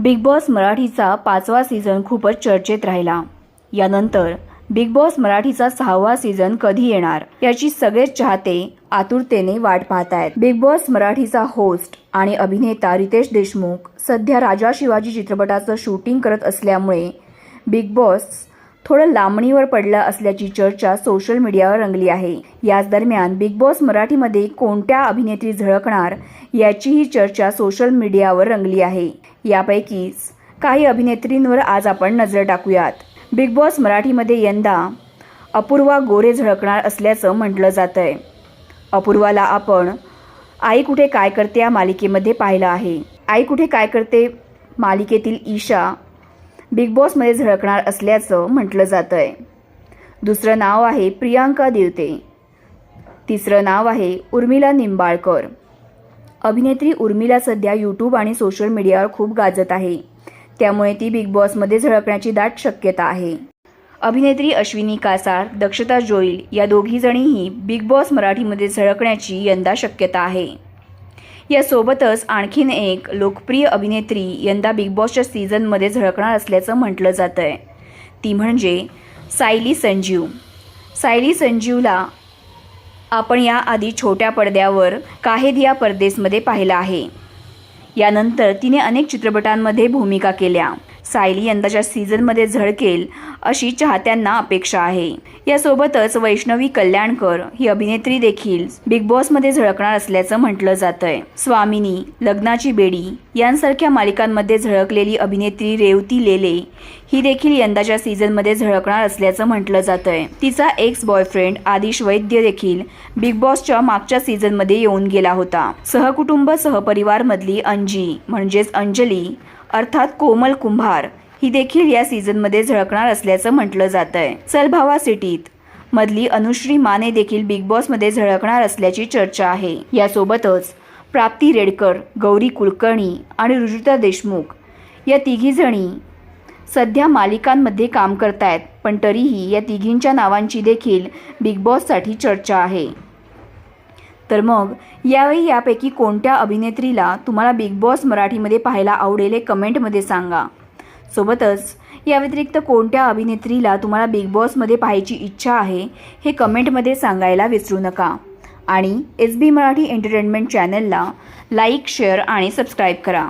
Big boss मराठीचा पाचवा season खूपच चर्चेत राहिला. यानंतर बिग बॉस मराठीचा सहावा सीझन कधी येणार याची सगळेच चाहते आतुरतेने वाट पाहत आहेत. बिग बॉस मराठीचा होस्ट आणि अभिनेता रितेश देशमुख सध्या राजा शिवाजी चित्रपटाचं शूटिंग करत असल्यामुळे बिग बॉस थोडं लांबणीवर पडलं असल्याची चर्चा सोशल मीडियावर रंगली आहे. याच दरम्यान बिग बॉस मराठीमध्ये कोणत्या अभिनेत्री झळकणार याचीही चर्चा सोशल मीडियावर रंगली आहे. यापैकीच काही अभिनेत्रींवर आज आपण नजर टाकूयात. बिग बॉस मराठीमध्ये यंदा अपूर्वा गोरे झळकणार असल्याचं म्हटलं जात आहे अपूर्वाला आपण आई कुठे काय करते या मालिकेमध्ये पाहिलं आहे. आई कुठे काय करते मालिकेतील ईशा बिग बॉसमध्ये झळकणार असल्याचं म्हटलं जातं आहे दुसरं नाव आहे प्रियांका देवते. तिसरं नाव आहे उर्मिला निंबाळकर. अभिनेत्री उर्मिला सध्या यूट्यूब आणि सोशल मीडियावर खूप गाजत आहे. त्यामुळे ती बिग बॉसमध्ये झळकण्याची दाट शक्यता आहे. अभिनेत्री अश्विनी कासार दक्षता जोईल या दोघीजणीही बिग बॉस मराठीमध्ये झळकण्याची यंदा शक्यता आहे. यासोबतच आणखीन एक लोकप्रिय अभिनेत्री यंदा बिग बॉसच्या सीझनमध्ये झळकणार असल्याचं म्हटलं जातं आहे ती म्हणजे सायली संजीव. सायली संजीवला आपण याआधी छोट्या पडद्यावर काहेदिया परदेसमध्ये पाहिलं आहे. यानंतर तिने अनेक चित्रपटांमध्ये भूमिका केल्या. सायली यंदाच्या सीझनमध्ये झळकेल अशी चाहत्यांना अपेक्षा आहे. यासोबतच वैष्णवी कल्याणकर ही अभिनेत्री देखील बिग बॉसमध्ये झळकणार असल्याचं म्हटलं जातंय. स्वामिनी लग्नाची बेडी यांसारख्या मालिकांमध्ये झळकलेली अभिनेत्री रेवती लेले ही देखील यंदाच्या सीझनमध्ये झळकणार असल्याचं म्हटलं जातंय. तिचा एक्स बॉयफ्रेंड आदिश वैद्य देखील बिग बॉसच्या मागच्या सीझनमध्ये येऊन गेला होता. सहकुटुंब सहपरिवारमधली अंजी म्हणजेच अंजली अर्थात कोमल कुंभार. ही देखील या सीझनमध्ये झळकणार असल्याचं म्हटलं जात आहे चलभावा सिटीत. मधली अनुश्री माने देखील बिग बॉसमध्ये झळकणार असल्याची चर्चा आहे. यासोबतच प्राप्ती रेडकर गौरी कुलकर्णी आणि रुजुता देशमुख या तिघीजणी सध्या मालिकांमध्ये काम करतायत पण तरीही या तिघींच्या नावांची देखील बिग बॉससाठी चर्चा आहे. तर मग यावेळी यापैकी कोणत्या अभिनेत्रीला तुम्हाला बिग बॉस मराठीमध्ये पाहायला आवडेल हे कमेंटमध्ये सांगा. सोबतच या व्यतिरिक्त कोणत्या अभिनेत्रीला तुम्हाला बिग बॉसमध्ये पाहायची इच्छा आहे हे कमेंटमध्ये सांगायला विसरू नका. आणि एस बी मराठी एंटरटेनमेंट चॅनलला लाईक शेअर आणि सबस्क्राईब करा.